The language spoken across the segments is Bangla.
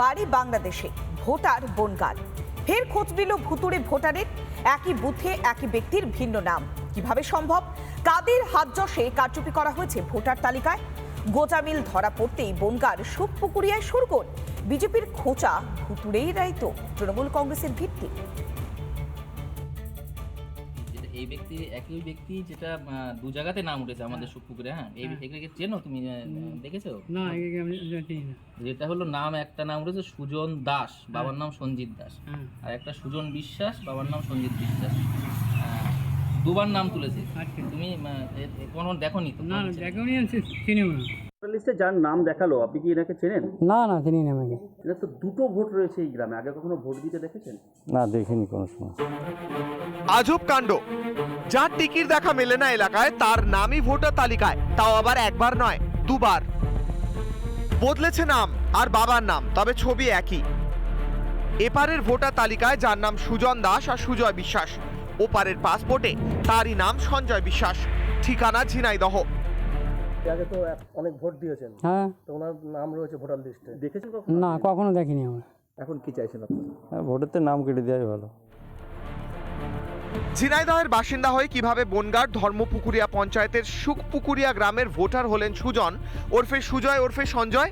বাড়ি বাংলাদেশে, ভোটার বনগার ফের খোঁজ দিল ভুতুড়ে ভোটারের, একই বুথে একই ব্যক্তির ভিন্ন নাম। কীভাবে সম্ভব? কাদের হাত যশে কারচুপি করা হয়েছে ভোটার তালিকায়? গোজামিল ধরা পড়তেই বনগার সুখপুকুরিয়ায় সুরগোল। বিজেপির খোঁচা ভুতুড়েই রায়িত তৃণমূল কংগ্রেসের ভিত্তি। এই ব্যক্তি একই ব্যক্তি যেটা দু জায়গাতে নাম উঠেছে আমাদের সুপুকুরে হ্যাঁ? এই এগুলোকে চেনো তুমি দেখেছ? না আমি না যেটা হলো নাম একটা নাম উঠেছে সুজন দাস বাবার নাম সঞ্জিত দাস। হ্যাঁ। আর একটা সুজন বিশ্বাস বাবার নাম সঞ্জিত বিশ্বাস। দুবার নাম তুলেছে। আচ্ছা। তুমি কোনো দেখোনি তো? না না দেখেওনি আমি চিনিও না। লিস্টে যার নাম দেখাল আপনি কি এনাকে চেনেন? না না চিনি না আমাকে। এটা তো দুটো ভোট রয়েছে এই গ্রামে আগে কখনো ভোট দিতে দেখেছেন? না দেখিনি কোনো সময়। আজব কাণ্ড। যার টিকির দেখা মেলে না এলাকায় তার নামই ভোটার তালিকায় তাও আবার একবার নয় দুবার। বদলেছে নাম আর বাবার নাম তবে ছবি একই। এপারের ভোটার তালিকায় যার নাম সুজন দাস আর সুজয় বিশ্বাস ওপারের পাসপোর্টে তারই নাম সঞ্জয় বিশ্বাস ঠিকানা ঝিনাইদহ। আগে তো অনেক ভোট দিয়েছেন। হ্যাঁ। তো ওনার নাম রয়েছে ভোটার লিস্টে। দেখেছেন কখনো? না কখনো দেখিনি আমরা। এখন কি চাইছেন আপনি? হ্যাঁ ভোটের তো নাম কেটে দেওয়াই ভালো। ঝিনাইদহের বাসিন্দা হয়ে কীভাবে বনগাঁর ধর্মপুকুরিয়া পঞ্চায়েতের সুখপুকুরিয়া গ্রামের ভোটার হলেন সুজন ওরফে সুজয় ওরফে সঞ্জয়?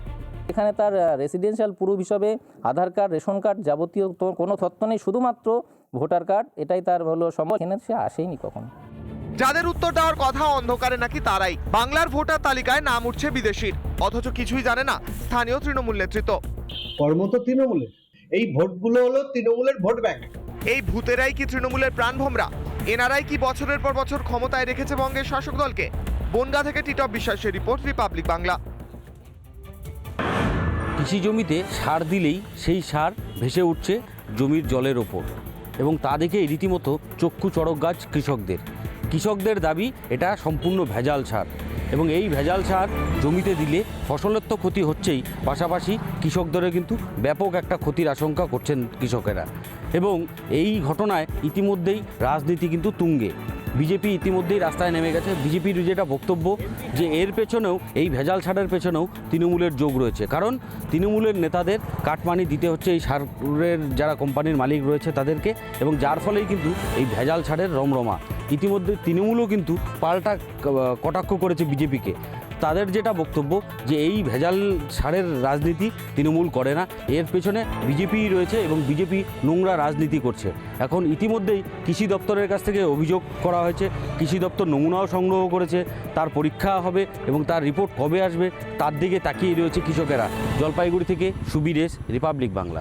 এখানে তার রেসিডেন্সিয়াল প্রুফ হিসাবে আধার কার্ড রেশন কার্ড যাবতীয় তো কোনো তথ্য নেই শুধুমাত্র ভোটার কার্ড এটাই তার হলো সম্ভব এখানে সে আসেইনি কখনো। যাদের উত্তর দেওয়ার কথা অন্ধকারে নাকি তারাই। বাংলার ভোটার তালিকায় নাম উঠছে বিদেশির। অথচ কিছুই জানে না স্থানীয় তৃণমূল নেতৃত্ব। কর্ম তো তৃণমূলের। এই ভোটগুলো হলো তৃণমূলের ভোট ব্যাংক। এই ভূতেরাই কি তৃণমূলের প্রাণভোমরা? এনারাই কি বছরের পর বছর ক্ষমতায় রেখেছে বঙ্গের শাসক দলকে? বনগা থেকে টিটপ বিশ্বাসের রিপোর্ট রিপাবলিক বাংলা। কৃষি জমিতে সার দিলেই সেই সার ভেসে উঠছে জমির জলের ওপর। এবং তা দেখে রীতিমতো চক্ষু চড়ক গাছ কৃষকদের। কৃষকদের দাবি, এটা সম্পূর্ণ ভেজাল সার এবং এই ভেজাল সার জমিতে দিলে ফসলের তো ক্ষতি হচ্ছেই, পাশাপাশি কৃষকদেরও কিন্তু ব্যাপক একটা ক্ষতির আশঙ্কা করছেন কৃষকেরা। এবং এই ঘটনায় ইতিমধ্যেই রাজনীতি কিন্তু তুঙ্গে। বিজেপি ইতিমধ্যেই রাস্তায় নেমে গেছে। বিজেপির যেটা বক্তব্য যে এর পেছনেও, এই ভেজাল ছাড়ের পেছনেও তৃণমূলের যোগ রয়েছে। কারণ তৃণমূলের নেতাদের কাটমানি দিতে হচ্ছে এই সারের যারা কোম্পানির মালিক রয়েছে তাদেরকে এবং যার ফলেই কিন্তু এই ভেজাল ছাড়ের রমরমা। ইতিমধ্যে তৃণমূলও কিন্তু পাল্টা কটাক্ষ করেছে বিজেপিকে। তাদের যেটা বক্তব্য যে এই ভেজাল সারের রাজনীতি তৃণমূল করে না, এর পেছনে বিজেপি রয়েছে এবং বিজেপি নোংরা রাজনীতি করছে। এখন ইতিমধ্যেই কৃষি দপ্তরের কাছ থেকে অভিযোগ করা হয়েছে, কৃষি দপ্তর নমুনাও সংগ্রহ করেছে, তার পরীক্ষা হবে এবং তার রিপোর্ট কবে আসবে, তার দিকে তাকিয়ে রয়েছে কৃষকেরা। জলপাইগুড়ি থেকে সুবিরেশ, রিপাবলিক বাংলা।